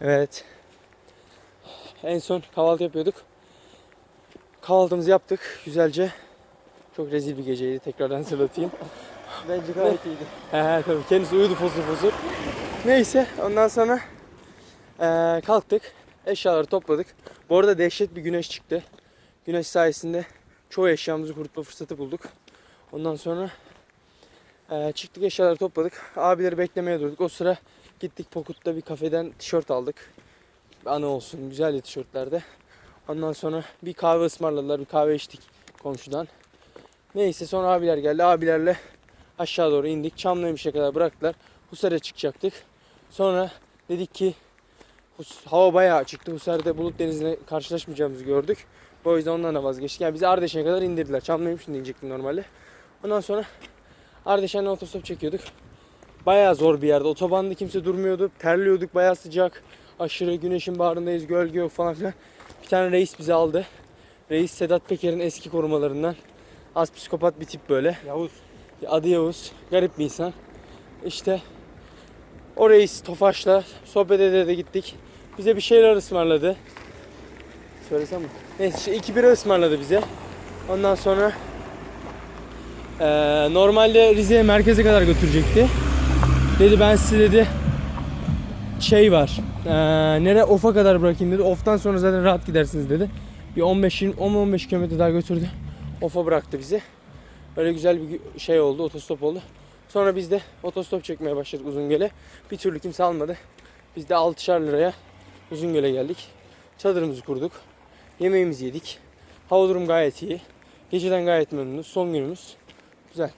Evet. En son kahvaltı yapıyorduk. Kahvaltımızı yaptık güzelce. Çok rezil bir geceydi tekrardan hatırlatayım. Bence gayet iyiydi. He he tabii kendisi uyudu fosur fosur. Neyse ondan sonra eee, kalktık. Eşyaları topladık. Bu arada dehşet bir güneş çıktı. Güneş sayesinde çoğu eşyamızı kurutma fırsatı bulduk. Ondan sonra eee, çıktık eşyaları topladık. Abileri beklemeye durduk. O sıra gittik Pokut'ta bir kafeden tişört aldık. Anı olsun güzeldi tişörtlerde. Ondan sonra bir kahve ısmarladılar. Bir kahve içtik komşudan. Neyse sonra abiler geldi. Abilerle aşağı doğru indik. Çamlıhemşe'ye kadar bıraktılar. Husar'a çıkacaktık. Sonra dedik ki Hus- hava bayağı açıktı. Husar'da bulut denizine karşılaşmayacağımızı gördük. O yüzden ondan da vazgeçtik. Yani bizi Ardeşen'e kadar indirdiler. Çamlıhemşe'de inecektim normalde. Ondan sonra Ardeşen'le otostop çekiyorduk. Bayağı zor bir yerde. Otobanda kimse durmuyordu. Terliyorduk. Bayağı sıcak. Aşırı güneşin bağrındayız. Gölge yok falan filan. Bir tane reis bizi aldı. Reis Sedat Peker'in eski korumalarından. Az psikopat bir tip böyle. Yavuz. Adı Yavuz. Garip bir insan. İşte o reis Tofaş'la sohbet ede de gittik. Bize bir şeyler ısmarladı. Söylesem mi? Neyse işte iki bira ısmarladı bize. Ondan sonra eee, normalde Rize'ye merkeze kadar götürecekti. Dedi ben size dedi şey var. Eee nere Of'a kadar bırakayım dedi. Of'tan sonra zaten rahat gidersiniz dedi. Bir 15 10-15 kilometre daha götürdü. Of'a bıraktı bizi. Öyle güzel bir şey oldu, otostop oldu. Sonra biz de otostop çekmeye başladık Uzungöl'e. Bir türlü kimse almadı. Biz de 6'şar liraya Uzungöl'e geldik. Çadırımızı kurduk. Yemeğimizi yedik. Hava durum gayet iyi. Geceden gayet memnunuz. Son günümüz. Güzel.